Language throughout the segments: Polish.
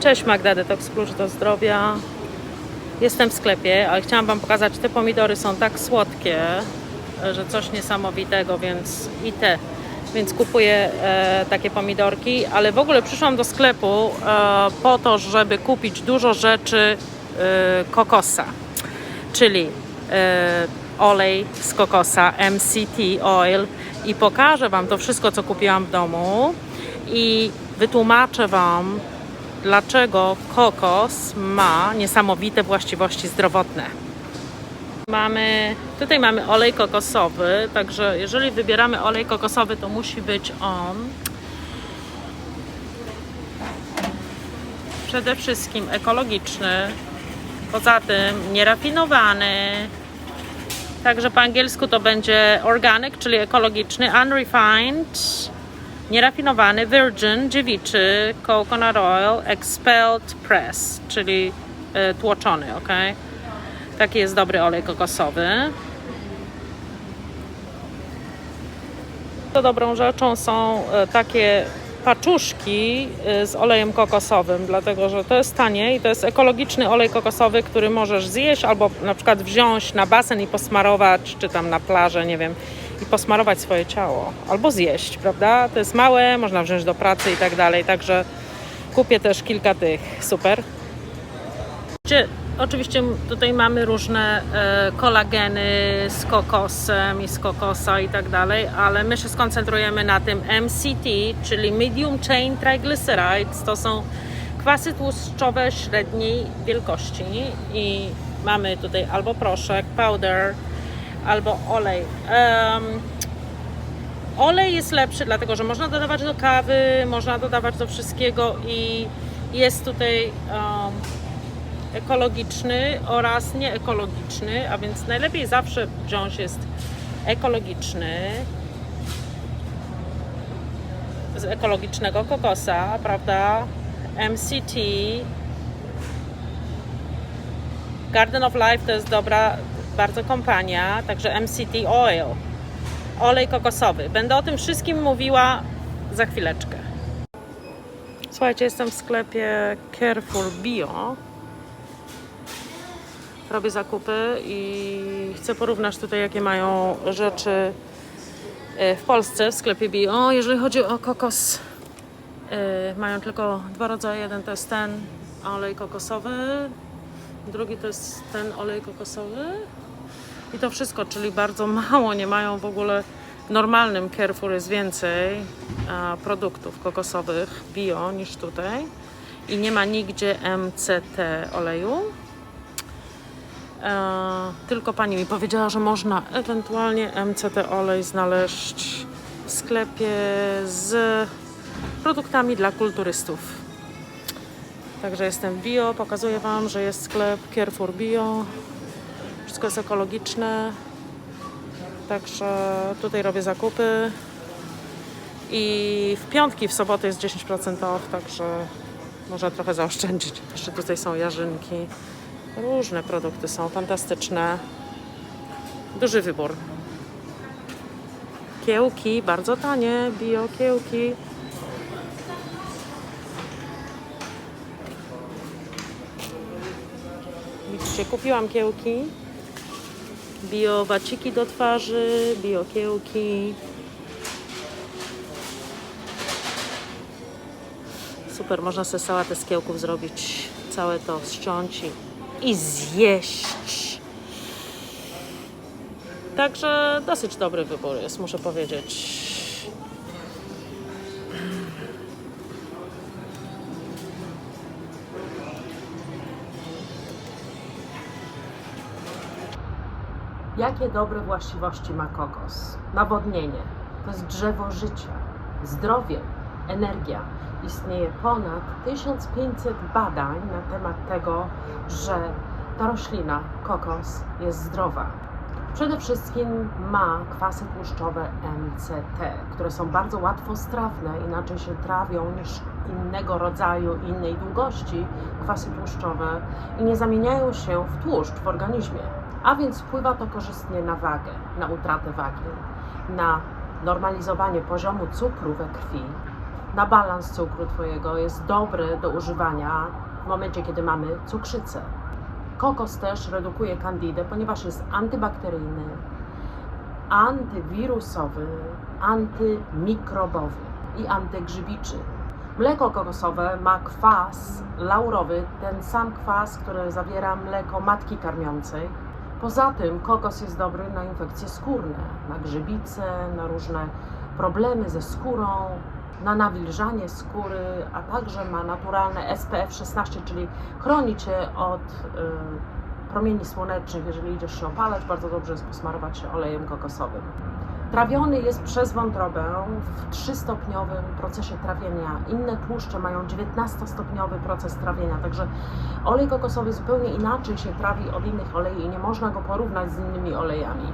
Cześć Magda, Detox Klucz do Zdrowia. Jestem w sklepie, ale chciałam Wam pokazać, te pomidory są tak słodkie, że coś niesamowitego, więc i te. Więc kupuję e, takie pomidorki, ale w ogóle przyszłam do sklepu e, po to, żeby kupić dużo rzeczy e, kokosa, czyli e, olej z kokosa, MCT oil i pokażę Wam to wszystko, co kupiłam w domu i wytłumaczę Wam, dlaczego kokos ma niesamowite właściwości zdrowotne. Mamy, tutaj mamy olej kokosowy, także jeżeli wybieramy olej kokosowy, to musi być on przede wszystkim ekologiczny, poza tym nierafinowany. Także po angielsku to będzie organic, czyli ekologiczny, unrefined, nierafinowany, virgin, dziewiczy, coconut oil, expelled press, czyli y, tłoczony, ok? Taki jest dobry olej kokosowy. To dobrą rzeczą są e, takie paczuszki e, z olejem kokosowym, dlatego że to jest tanie i to jest ekologiczny olej kokosowy, który możesz zjeść albo na przykład wziąć na basen i posmarować, czy tam na plażę, nie wiem, i posmarować swoje ciało, albo zjeść, prawda? To jest małe, można wziąć do pracy i tak dalej, także kupię też kilka tych, super. Oczywiście- tutaj mamy różne e, kolageny z kokosem i z kokosa i tak dalej, ale my się skoncentrujemy na tym MCT, czyli Medium Chain Triglycerides. To są kwasy tłuszczowe średniej wielkości i mamy tutaj albo proszek, powder, albo olej. Em, olej jest lepszy, dlatego że można dodawać do kawy, można dodawać do wszystkiego i jest tutaj em, ekologiczny oraz nieekologiczny, a więc najlepiej zawsze wziąć jest ekologiczny z ekologicznego kokosa, prawda? MCT Garden of Life to jest dobra bardzo kompania, także MCT Oil olej kokosowy. Będę o tym wszystkim mówiła za chwileczkę. Słuchajcie, jestem w sklepie Carrefour Bio robię zakupy i chcę porównać tutaj, jakie mają rzeczy e, w Polsce w sklepie bio. Jeżeli chodzi o kokos, e, mają tylko dwa rodzaje. Jeden to jest ten olej kokosowy, drugi to jest ten olej kokosowy. I to wszystko, czyli bardzo mało, nie mają w ogóle w normalnym Carrefour jest więcej produktów kokosowych bio niż tutaj. I nie ma nigdzie MCT oleju. E, tylko pani mi powiedziała, że można ewentualnie MCT olej znaleźć w sklepie z produktami dla kulturystów. Także jestem bio, pokazuję Wam, że jest sklep Carrefour Bio. Wszystko jest ekologiczne. Także tutaj robię zakupy. I w piątki, w soboty jest 10% off, także można trochę zaoszczędzić. Jeszcze tutaj są jarzynki. Różne produkty są fantastyczne. Duży wybór. Kiełki, bardzo tanie, bio kiełki. Widzicie, kupiłam kiełki. Bio waciki do twarzy, bio kiełki. Super, można sobie sałatę z kiełków zrobić, całe to ściąć i, i zjeść. Także dosyć dobry wybór jest, muszę powiedzieć. Jakie dobre właściwości ma kokos? Nawodnienie. To jest drzewo życia, zdrowie, energia. Istnieje ponad 1500 badań na temat tego, że ta roślina, kokos, jest zdrowa. Przede wszystkim ma kwasy tłuszczowe MCT, które są bardzo łatwostrawne, inaczej się trawią niż innego rodzaju, innej długości kwasy tłuszczowe i nie zamieniają się w tłuszcz w organizmie. A więc wpływa to korzystnie na wagę, na utratę wagi, na normalizowanie poziomu cukru we krwi, na balans cukru Twojego, jest dobry do używania w momencie, kiedy mamy cukrzycę. Kokos też redukuje kandidę, ponieważ jest antybakteryjny, antywirusowy, antymikrobowy i antygrzybiczy. Mleko kokosowe ma kwas laurowy, ten sam kwas, który zawiera mleko matki karmiącej. Poza tym kokos jest dobry na infekcje skórne, na grzybice, na różne problemy ze skórą, na nawilżanie skóry, a także ma naturalne SPF 16, czyli chroni Cię od y, promieni słonecznych. Jeżeli idziesz się opalać, bardzo dobrze jest posmarować się olejem kokosowym. Trawiony jest przez wątrobę w 3-stopniowym procesie trawienia. Inne tłuszcze mają 19-stopniowy proces trawienia, także olej kokosowy zupełnie inaczej się trawi od innych olei i nie można go porównać z innymi olejami.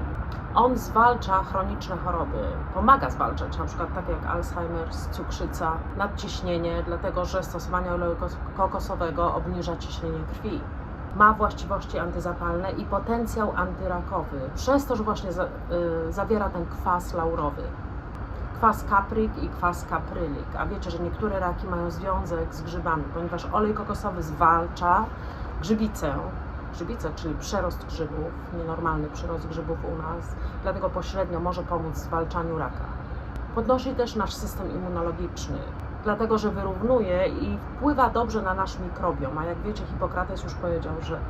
On zwalcza chroniczne choroby, pomaga zwalczać, przykład takie jak Alzheimer, cukrzyca, nadciśnienie, dlatego że stosowanie oleju kokosowego obniża ciśnienie krwi ma właściwości antyzapalne i potencjał antyrakowy, przez to, że właśnie za, y, zawiera ten kwas laurowy. Kwas kapryk i kwas kaprylik. A wiecie, że niektóre raki mają związek z grzybami, ponieważ olej kokosowy zwalcza grzybicę, grzybice, czyli przerost grzybów, nienormalny przyrost grzybów u nas, dlatego pośrednio może pomóc w zwalczaniu raka. Podnosi też nasz system immunologiczny, dlatego że wyrównuje i wpływa dobrze na nasz mikrobiom. A jak wiecie, Hipokrates już powiedział, że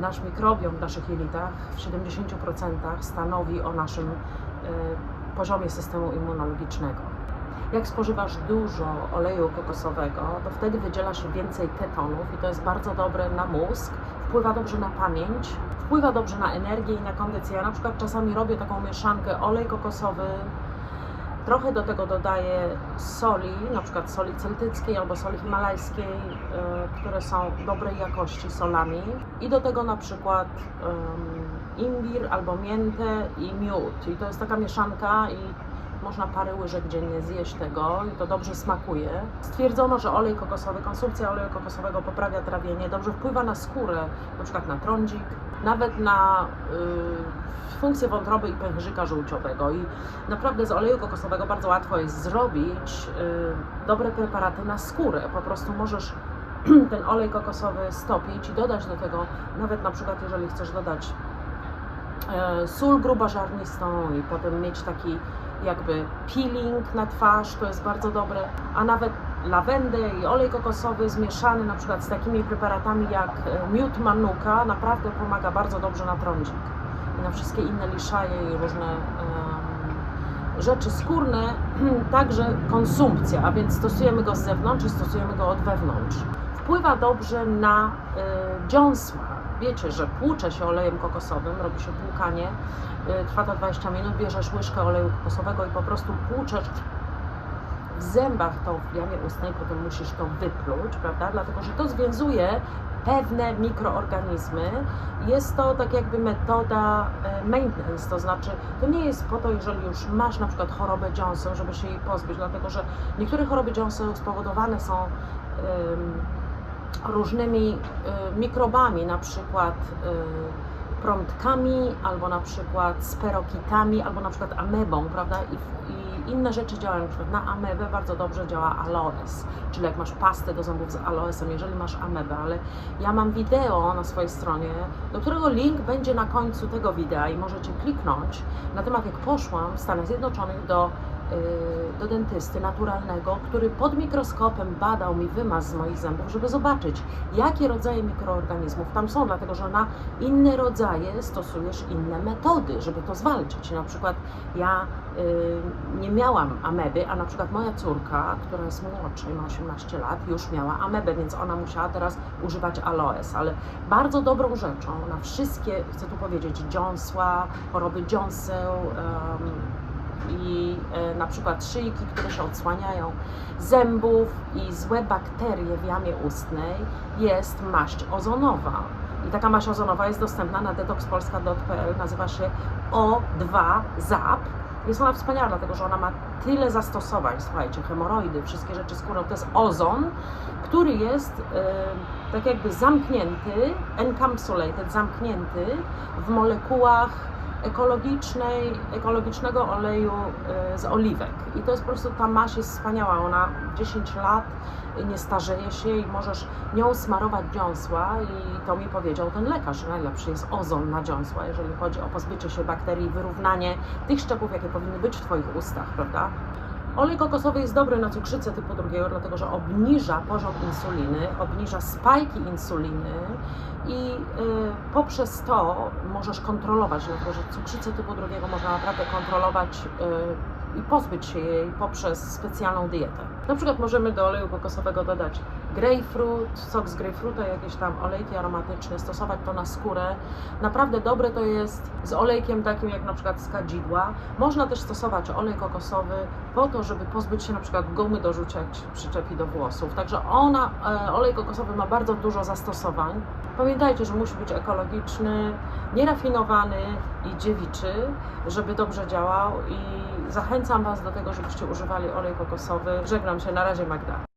nasz mikrobiom w naszych jelitach w 70% stanowi o naszym y, poziomie systemu immunologicznego. Jak spożywasz dużo oleju kokosowego, to wtedy wydziela się więcej ketonów i to jest bardzo dobre na mózg, wpływa dobrze na pamięć, wpływa dobrze na energię i na kondycję. Ja na przykład czasami robię taką mieszankę olej kokosowy, Trochę do tego dodaję soli, na przykład soli celtyckiej albo soli himalajskiej, y, które są dobrej jakości solami. I do tego na przykład imbir albo miętę i miód. I to jest taka mieszanka i można parę łyżek dziennie zjeść tego i to dobrze smakuje. Stwierdzono, że olej kokosowy, konsumpcja oleju kokosowego poprawia trawienie, dobrze wpływa na skórę, na przykład na trądzik, nawet na y, funkcję wątroby i pęcherzyka żółciowego. I naprawdę z oleju kokosowego bardzo łatwo jest zrobić y, dobre preparaty na skórę. Po prostu możesz ten olej kokosowy stopić i dodać do tego, nawet na przykład jeżeli chcesz dodać e, sól grubożarnistą i potem mieć taki jakby peeling na twarz, to jest bardzo dobre, a nawet lawendę i olej kokosowy zmieszany na przykład z takimi preparatami jak e, miód manuka naprawdę pomaga bardzo dobrze na trądzik i na wszystkie inne liszaje i różne rzeczy skórne, także konsumpcja, a więc stosujemy go z zewnątrz i stosujemy go od wewnątrz. Wpływa dobrze na y, dziąsła. Wiecie, że płucze się olejem kokosowym, robi się płukanie, y, trwa to 20 minut, bierzesz łyżkę oleju kokosowego i po prostu płuczesz w zębach to w jamie ustnej, potem musisz to wypluć, prawda? Dlatego, że to związuje pewne mikroorganizmy. Jest to tak jakby metoda e, maintenance, to znaczy to nie jest po to, jeżeli już masz na przykład chorobę Johnson, żeby się jej pozbyć, dlatego że niektóre choroby Johnson spowodowane są um, różnymi um, mikrobami, na przykład um, prądkami, albo na przykład sperokitami, albo na przykład amebą, prawda? I, i inne rzeczy działają, na przykład na amebę bardzo dobrze działa aloes, czyli jak masz pastę do zębów z aloesem, jeżeli masz amebę, ale ja mam wideo na swojej stronie, do którego link będzie na końcu tego wideo i możecie kliknąć na temat jak poszłam w Stanach Zjednoczonych do Y, do dentysty naturalnego, który pod mikroskopem badał mi wymaz z moich zębów, żeby zobaczyć, jakie rodzaje mikroorganizmów tam są, dlatego że na inne rodzaje stosujesz inne metody, żeby to zwalczyć. Na przykład ja y, nie miałam ameby, a na przykład moja córka, która jest młodsza i ma 18 lat, już miała amebę, więc ona musiała teraz używać aloes, ale bardzo dobrą rzeczą na wszystkie, chcę tu powiedzieć, dziąsła, choroby dziąseł, i e, na przykład szyjki, które się odsłaniają, zębów i złe bakterie w jamie ustnej jest maść ozonowa. I taka maść ozonowa jest dostępna na detoxpolska.pl, nazywa się O2 ZAP. Jest ona wspaniała, dlatego że ona ma tyle zastosowań, słuchajcie, hemoroidy, wszystkie rzeczy skórą. To jest ozon, który jest e, tak jakby zamknięty, encapsulated, zamknięty w molekułach ekologicznej, ekologicznego oleju y, z oliwek. I to jest po prostu, ta maść jest wspaniała, ona 10 lat nie starzeje się i możesz nią smarować dziąsła i to mi powiedział ten lekarz, że najlepszy jest ozon na dziąsła, jeżeli chodzi o pozbycie się bakterii, wyrównanie tych szczepów, jakie powinny być w Twoich ustach, prawda? Olej kokosowy jest dobry na cukrzycę typu drugiego, dlatego że obniża poziom insuliny, obniża spajki insuliny i y, poprzez to możesz kontrolować, dlatego że cukrzycę typu drugiego można naprawdę kontrolować y, i pozbyć się jej poprzez specjalną dietę. Na przykład możemy do oleju kokosowego dodać grapefruit, sok z grapefruita, jakieś tam olejki aromatyczne, stosować to na skórę. Naprawdę dobre to jest z olejkiem takim jak na przykład z kadzidła. Można też stosować olej kokosowy po to, żeby pozbyć się na przykład gumy do rzucia, przyczepi do włosów. Także ona, e, olej kokosowy ma bardzo dużo zastosowań. Pamiętajcie, że musi być ekologiczny, nierafinowany i dziewiczy, żeby dobrze działał i zachęcam Was do tego, żebyście używali olej kokosowy. Żegnam się, na razie Magda.